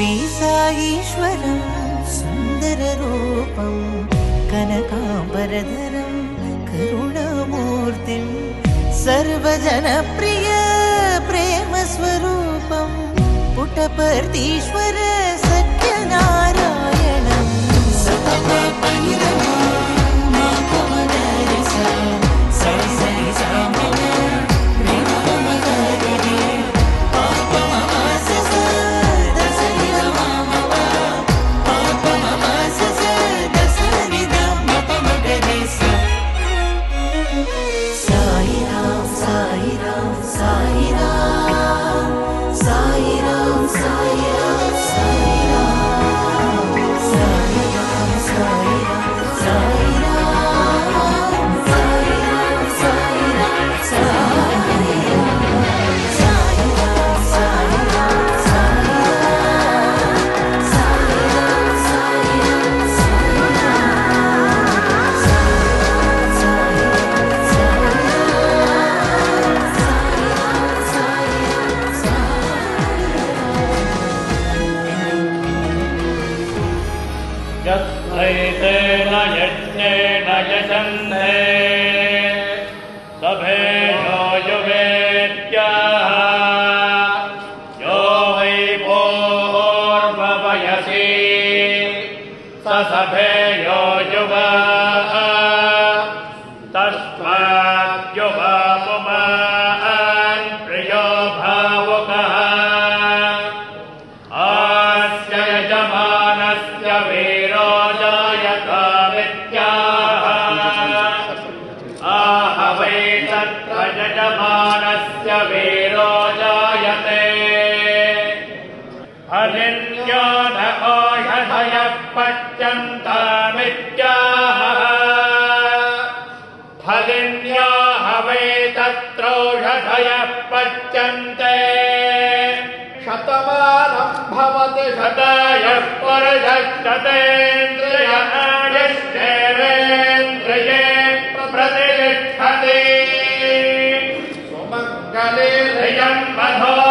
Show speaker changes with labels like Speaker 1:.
Speaker 1: ईश्वरं सुन्दररूपं कनकाम्बरधरं करुणामूर्तिं सर्वजनप्रिय प्रेमस्वरूपं पुटपर्तीश्वर
Speaker 2: नय सन्धे सभे यो वै भोर्भवयसि। स सभे यो युवा। वै तत्र यजमानस्य वीरो जायते। हरिण्यो न ओषधयः पच्यन्तामित्याह। फलिन्याह वै तत्रौषधयः पच्यन्ते। शतमानं भवति। शताय आयुष्येवे Madhav.